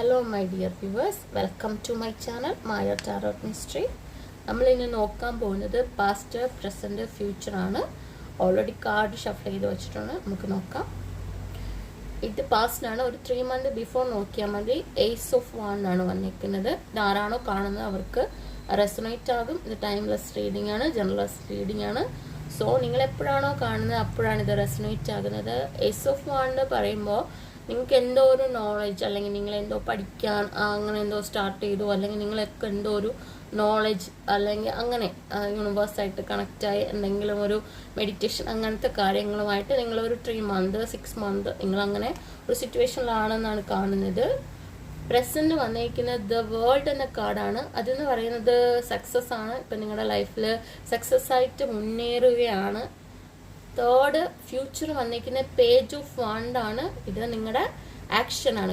Hello my dear viewers welcome to my channel Maya tarot mystery നമ്മൾ നോക്കാൻ പോകുന്നത് past present future ആണ്. Already card shuffle ചെയ്ത് വെച്ചിട്ടുണ്ട്. നമുക്ക് നോക്കാം. ഇത് പാസ്റ്റിനാണ് ഒരു ത്രീ മന്ത് ബിഫോർ നോക്കിയാൽ മതി. എയ്സ് ഓഫ് വൺ ആണ് വന്നിരിക്കുന്നത്. ഇത് ആരാണോ കാണുന്നത് അവർക്ക് റെസണേറ്റ് ആകും. ഇത് ടൈംലെസ് റീഡിംഗ് ആണ്. ജനറൽസ് റീഡിംഗ് ആണ്. സോ നിങ്ങൾ എപ്പോഴാണോ കാണുന്നത് അപ്പോഴാണ് ഇത് റെസണേറ്റ് ആകുന്നത്. എയ്സ് ഓഫ് വൺ എന്ന് പറയുമ്പോൾ നിങ്ങൾക്ക് എന്തോ ഒരു നോളജ് അല്ലെങ്കിൽ നിങ്ങൾ എന്തോ പഠിക്കാൻ അങ്ങനെ എന്തോ സ്റ്റാർട്ട് ചെയ്തു അല്ലെങ്കിൽ നിങ്ങളൊക്കെ എന്തോ ഒരു നോളജ് അല്ലെങ്കിൽ അങ്ങനെ യൂണിവേഴ്സായിട്ട് കണക്റ്റായി എന്തെങ്കിലും ഒരു മെഡിറ്റേഷൻ അങ്ങനത്തെ കാര്യങ്ങളുമായിട്ട് നിങ്ങൾ ഒരു ത്രീ മന്ത് സിക്സ് മന്ത് നിങ്ങൾ അങ്ങനെ ഒരു സിറ്റുവേഷനിലാണെന്നാണ് കാണുന്നത്. പ്രസന്റ് വന്നിരിക്കുന്നത് ദ വേൾഡ് എന്ന കാർഡാണ് അതെന്ന് പറയുന്നത് സക്സസ് ആണ്. ഇപ്പം നിങ്ങളുടെ ലൈഫിൽ സക്സസ് ആയിട്ട് മുന്നേറുകയാണ്. തേർഡ് ഫ്യൂച്ചർ വന്നിരിക്കുന്ന പേജ് ഓഫ് ആണ്. ഇത് നിങ്ങളുടെ ആക്ഷൻ ആണ്.